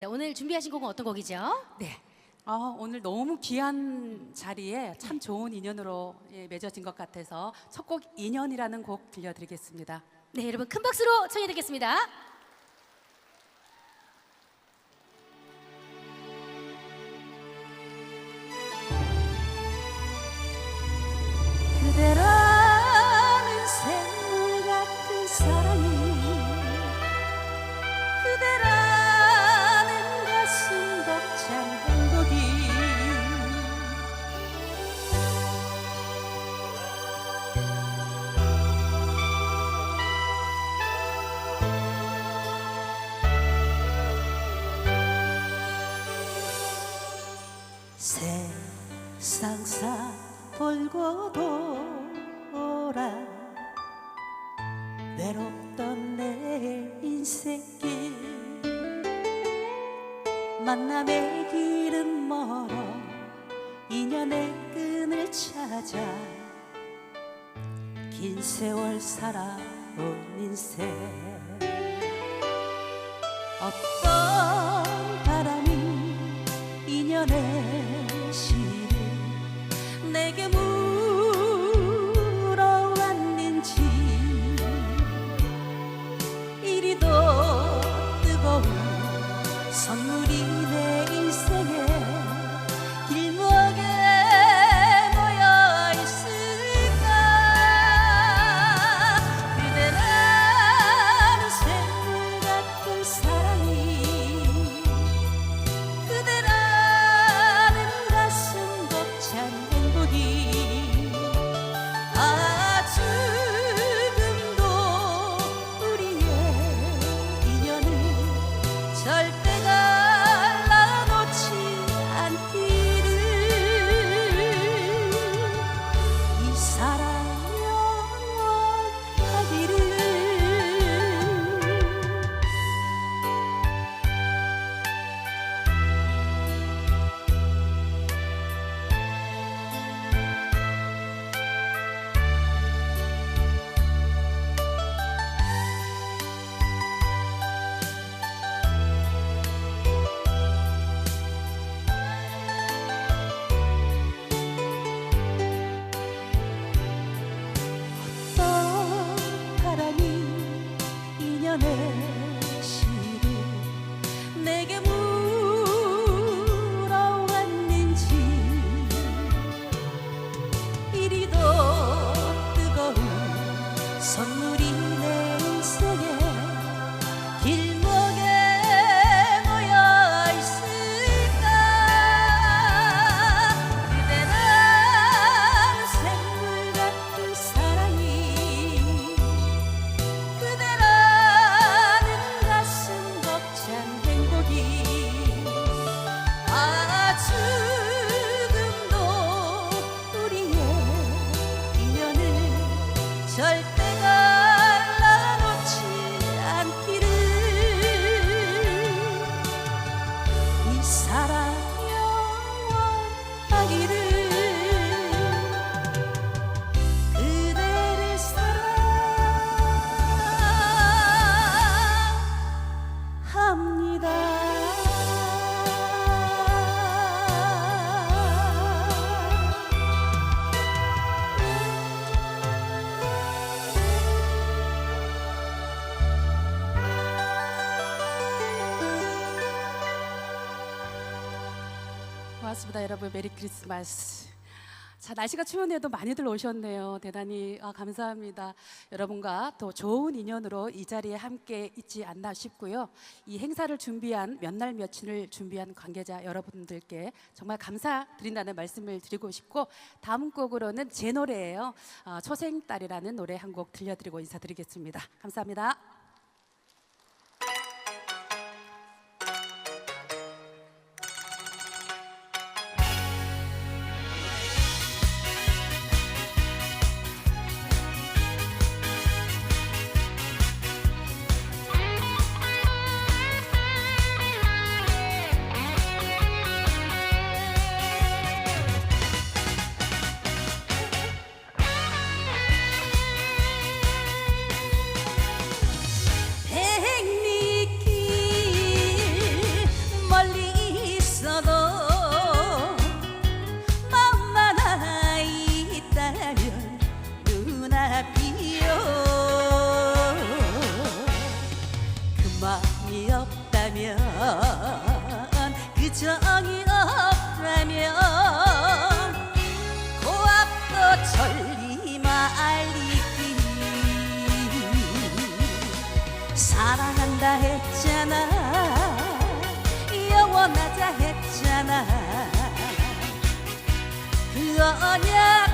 네, 오늘 준비하신 곡은 어떤 곡이죠? 네. 아, 오늘 너무 귀한 자리에 참 좋은 인연으로 예, 맺어진 것 같아서 첫 곡 인연이라는 곡 들려드리겠습니다. 네, 여러분 큰 박수로 청해 듣겠습니다. 세상사 돌고 돌아 외롭던 내 인생길 만남의 길은 멀어 인연의 끈을 찾아 긴 세월 살아온 인생. 어떤 바람이 인연의 고맙습니다 여러분. 메리 크리스마스. 자 날씨가 추운데도 많이들 오셨네요. 대단히 아, 감사합니다. 여러분과 또 좋은 인연으로 이 자리에 함께 있지 않나 싶고요. 이 행사를 준비한 몇 날 며칠을 준비한 관계자 여러분들께 정말 감사드린다는 말씀을 드리고 싶고 다음 곡으로는 제 노래예요. 아, 초생딸이라는 노래 한 곡 들려드리고 인사드리겠습니다. 감사합니다. 정이 없다면 고압도 천리 말리기 사랑한다 했잖아. 영원하자 했잖아. 그 언약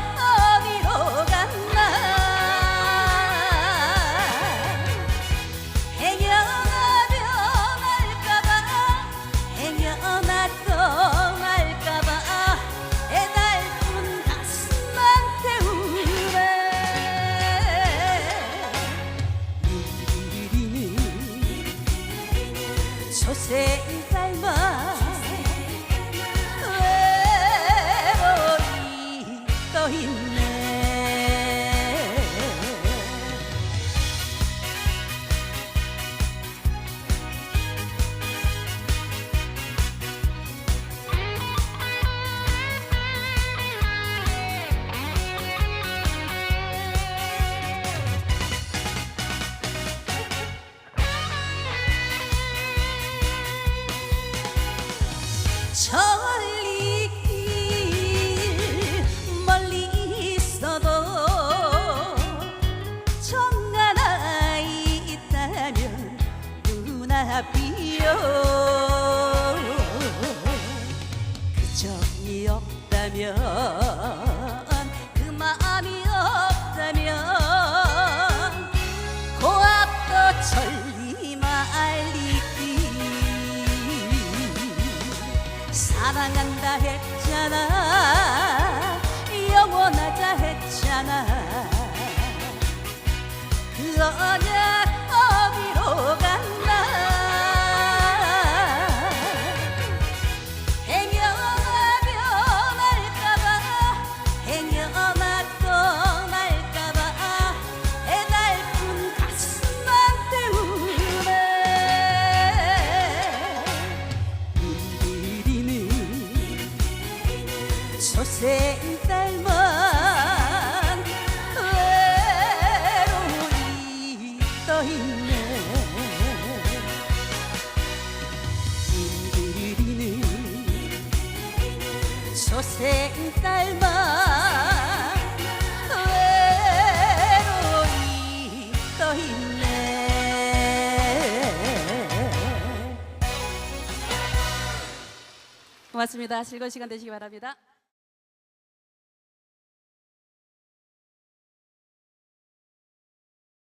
천 사랑한다 했잖아. 영원하자 했잖아. 그 언약 있네 소생 딸만 외로이 떠 있네 고맙습니다. 즐거운 시간 되시기 바랍니다.